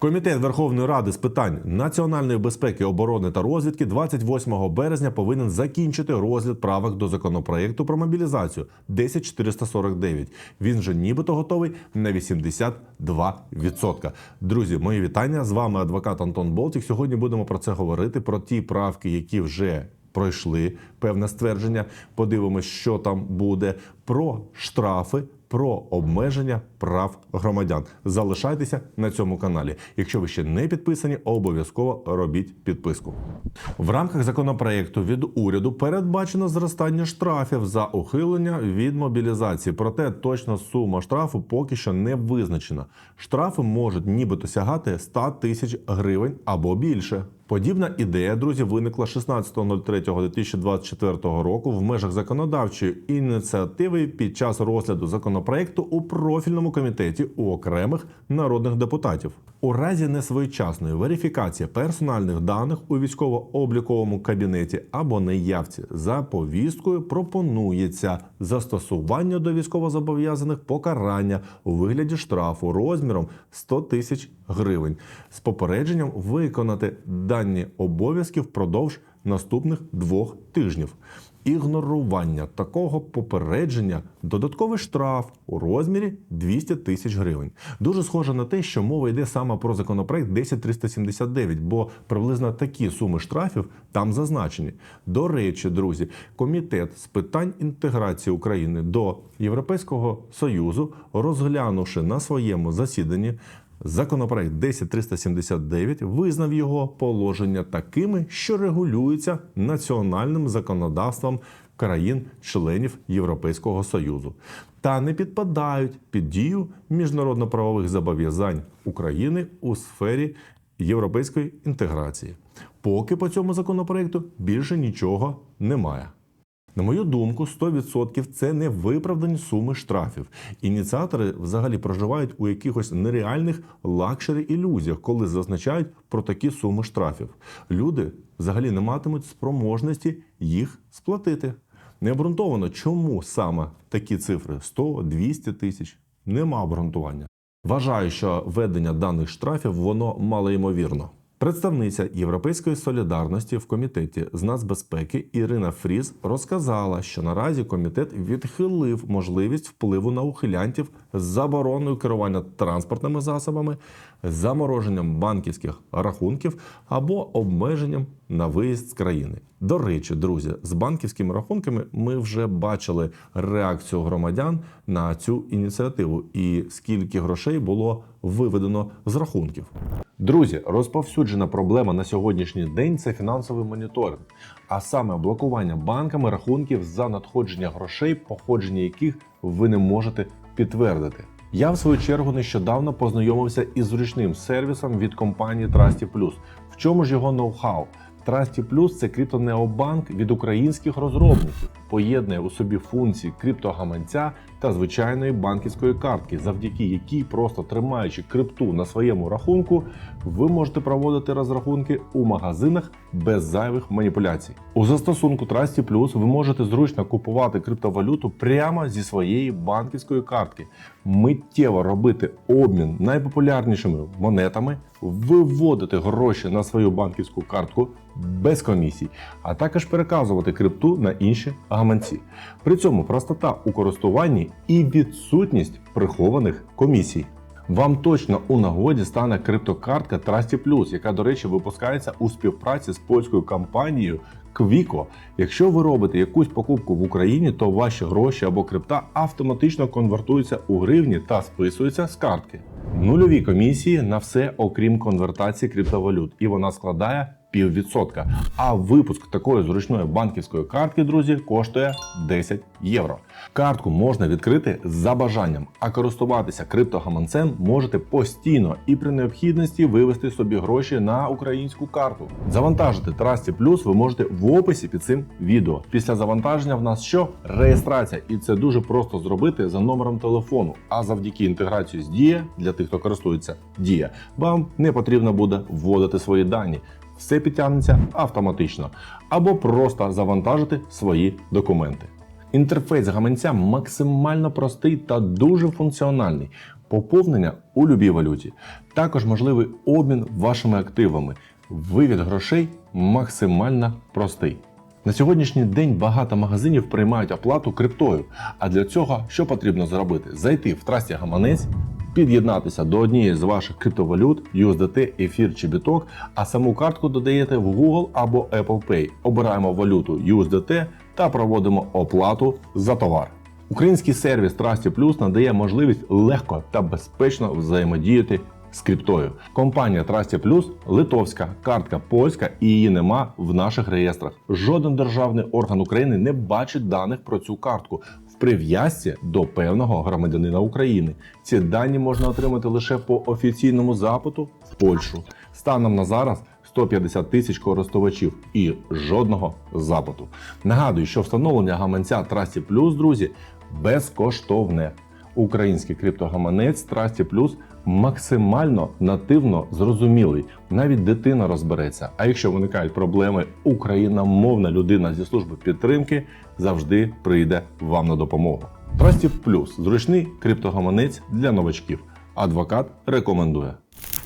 Комітет Верховної Ради з питань національної безпеки, оборони та розвідки 28 березня повинен закінчити розгляд правок до законопроекту про мобілізацію 10449. Він же нібито готовий на 82%. Друзі, мої вітання з вами адвокат Антон Болтік. Сьогодні будемо про це говорити: про ті правки, які вже пройшли певне ствердження. Подивимось, що там буде, про штрафи. Про обмеження прав громадян залишайтеся на цьому каналі. Якщо ви ще не підписані, обов'язково робіть підписку. В рамках законопроекту від уряду передбачено зростання штрафів за ухилення від мобілізації. Проте точна сума штрафу поки що не визначена. Штрафи можуть нібито сягати 100 тисяч гривень або більше. Подібна ідея, друзі, виникла 16.03.2024 року в межах законодавчої ініціативи під час розгляду законопроекту у профільному комітеті у окремих народних депутатів. У разі несвоєчасної верифікації персональних даних у військово-обліковому кабінеті або неявці за повісткою пропонується застосування до військовозобов'язаних покарання у вигляді штрафу розміром 100 тисяч гривень з попередженням виконати дані обов'язки впродовж наступних двох тижнів. Ігнорування такого попередження додатковий штраф у розмірі 200 тисяч гривень. Дуже схоже на те, що мова йде саме про законопроект 10379, бо приблизно такі суми штрафів там зазначені. До речі, друзі, комітет з питань інтеграції України до Європейського союзу, розглянувши на своєму засіданні Законопроект 10379 визнав його положення такими, що регулюються національним законодавством країн-членів Європейського Союзу та не підпадають під дію міжнародно-правових зобов'язань України у сфері європейської інтеграції. Поки по цьому законопроекту більше нічого немає. На мою думку, 100% це не виправдані суми штрафів. Ініціатори взагалі проживають у якихось нереальних лакшері ілюзіях, коли зазначають про такі суми штрафів. Люди взагалі не матимуть спроможності їх сплатити. Необґрунтовано, чому саме такі цифри 100-200 тисяч. Нема обґрунтування. Вважаю, що введення даних штрафів воно малоймовірно. Представниця Європейської солідарності в комітеті з нацбезпеки Ірина Фріз розказала, що наразі комітет відхилив можливість впливу на ухилянтів з забороною керування транспортними засобами, замороженням банківських рахунків або обмеженням на виїзд з країни. До речі, друзі, з банківськими рахунками ми вже бачили реакцію громадян на цю ініціативу і скільки грошей було виведено з рахунків. Друзі, розповсюджена проблема на сьогоднішній день це фінансовий моніторинг, а саме блокування банками рахунків за надходження грошей, походження яких ви не можете підтвердити. Я в свою чергу нещодавно познайомився із зручним сервісом від компанії Trusty Plus. В чому ж його ноу-хау? Trusty Plus – це криптонеобанк від українських розробників, поєднує у собі функції криптогаманця та звичайної банківської картки, завдяки якій, просто тримаючи крипту на своєму рахунку, ви можете проводити розрахунки у магазинах без зайвих маніпуляцій. У застосунку Trusty Plus ви можете зручно купувати криптовалюту прямо зі своєї банківської картки, миттєво робити обмін найпопулярнішими монетами, виводити гроші на свою банківську картку без комісій, а також переказувати крипту на інші гаманці. При цьому простота у користуванні і відсутність прихованих комісій. Вам точно у нагоді стане криптокартка Trusty Plus, яка, до речі, випускається у співпраці з польською компанією Quico. Якщо ви робите якусь покупку в Україні, то ваші гроші або крипта автоматично конвертуються у гривні та списуються з картки. Нульові комісії на все, окрім конвертації криптовалют, і вона складає піввідсотка. А випуск такої зручної банківської картки, друзі, коштує 10 євро. Картку можна відкрити за бажанням, а користуватися криптогаманцем можете постійно і при необхідності вивести собі гроші на українську карту. Завантажити Trusty Plus ви можете в описі під цим відео. Після завантаження в нас що? Реєстрація, і це дуже просто зробити за номером телефону. А завдяки інтеграції з Дія для тих, хто користується Дія, вам не потрібно буде вводити свої дані. Все підтягнеться автоматично, або просто завантажити свої документи. Інтерфейс гаманця максимально простий та дуже функціональний. Поповнення у любій валюті. Також можливий обмін вашими активами. Вивід грошей максимально простий. На сьогоднішній день багато магазинів приймають оплату криптою. А для цього що потрібно зробити? Зайти в трасті гаманець, під'єднатися до однієї з ваших криптовалют, USDT, ефір чи біток, а саму картку додаєте в Google або Apple Pay. Обираємо валюту USDT та проводимо оплату за товар. Український сервіс Trusty Plus надає можливість легко та безпечно взаємодіяти з криптою. Компанія Trusty Plus литовська, картка польська і її нема в наших реєстрах. Жоден державний орган України не бачить даних про цю картку прив'язці до певного громадянина України. Ці дані можна отримати лише по офіційному запиту в Польщу. Станом на зараз 150 тисяч користувачів і жодного запиту. Нагадую, що встановлення гаманця Трасі Плюс, друзі, безкоштовне. Український криптогаманець Trusty Plus максимально нативно зрозумілий. Навіть дитина розбереться. А якщо виникають проблеми, україномовна людина зі служби підтримки завжди прийде вам на допомогу. Trusty Plus – зручний криптогаманець для новачків. Адвокат рекомендує.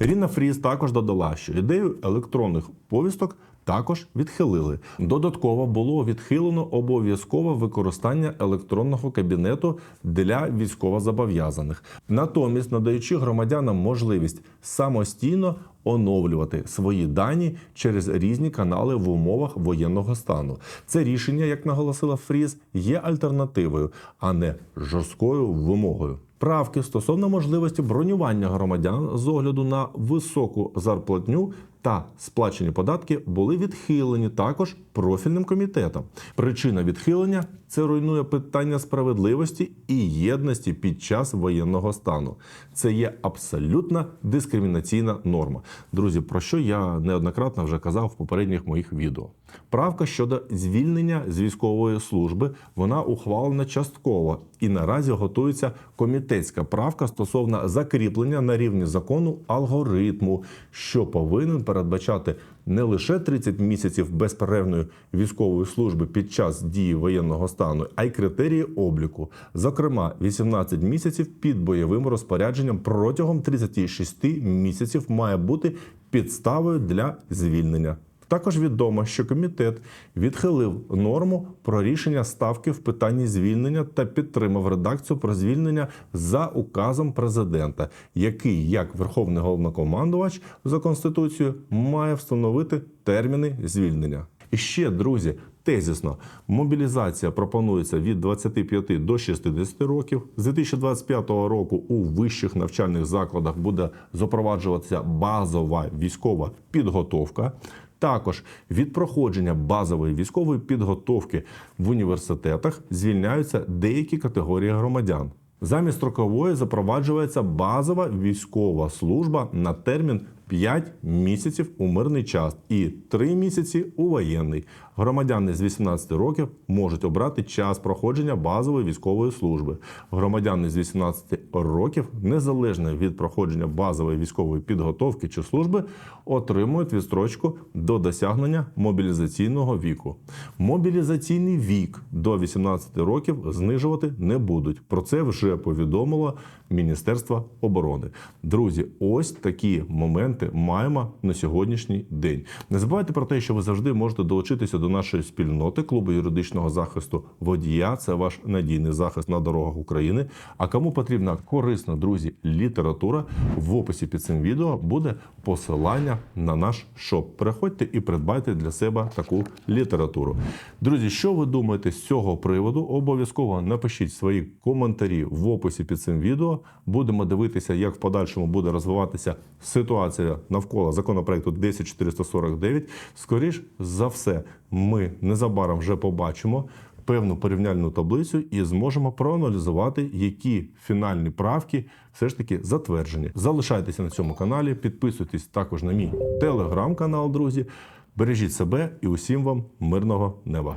Ріна Фріз також додала, що ідею електронних повісток також відхилили. Додатково було відхилено обов'язкове використання електронного кабінету для військовозобов'язаних, натомість надаючи громадянам можливість самостійно оновлювати свої дані через різні канали в умовах воєнного стану. Це рішення, як наголосила Фріз, є альтернативою, а не жорсткою вимогою. Правки стосовно можливості бронювання громадян з огляду на високу зарплатню та сплачені податки були відхилені також профільним комітетом. Причина відхилення це руйнує питання справедливості і єдності під час воєнного стану. Це є абсолютна дискримінаційна норма. Друзі, про що я неоднократно вже казав в попередніх моїх відео. Правка щодо звільнення з військової служби вона ухвалена частково і наразі готується комітетська правка стосовно закріплення на рівні закону алгоритму, що повинен передбачати не лише 30 місяців безперервної військової служби під час дії воєнного стану, а й критерії обліку, зокрема 18 місяців під бойовим розпорядженням протягом 36 місяців має бути підставою для звільнення. Також відомо, що комітет відхилив норму про рішення ставки в питанні звільнення та підтримав редакцію про звільнення за указом президента, який, як верховний головнокомандувач за конституцією, має встановити терміни звільнення. І ще, друзі, тезісно, мобілізація пропонується від 25 до 60 років. З 2025 року у вищих навчальних закладах буде запроваджуватися базова військова підготовка. Також від проходження базової військової підготовки в університетах звільняються деякі категорії громадян. Замість строкової запроваджується базова військова служба на термін 5 місяців у мирний час і 3 місяці у воєнний. Громадяни з 18 років можуть обрати час проходження базової військової служби. Громадяни з 18 років, незалежно від проходження базової військової підготовки чи служби, отримують відстрочку до досягнення мобілізаційного віку. Мобілізаційний вік до 18 років знижувати не будуть. Про це вже повідомило Міністерство оборони. Друзі, ось такі моменти маємо на сьогоднішній день. Не забувайте про те, що ви завжди можете долучитися до нашої спільноти клубу юридичного захисту водія. Це ваш надійний захист на дорогах України. А кому потрібна корисна, друзі, література в описі під цим відео буде посилання на наш шоп. Переходьте і придбайте для себе таку літературу. Друзі, що ви думаєте з цього приводу? Обов'язково напишіть свої коментарі в описі під цим відео. Будемо дивитися, як в подальшому буде розвиватися ситуація навколо законопроекту 10449. Скоріш за все, ми незабаром вже побачимо певну порівняльну таблицю і зможемо проаналізувати, які фінальні правки все ж таки затверджені. Залишайтеся на цьому каналі, підписуйтесь також на мій телеграм-канал, друзі. Бережіть себе і усім вам мирного неба.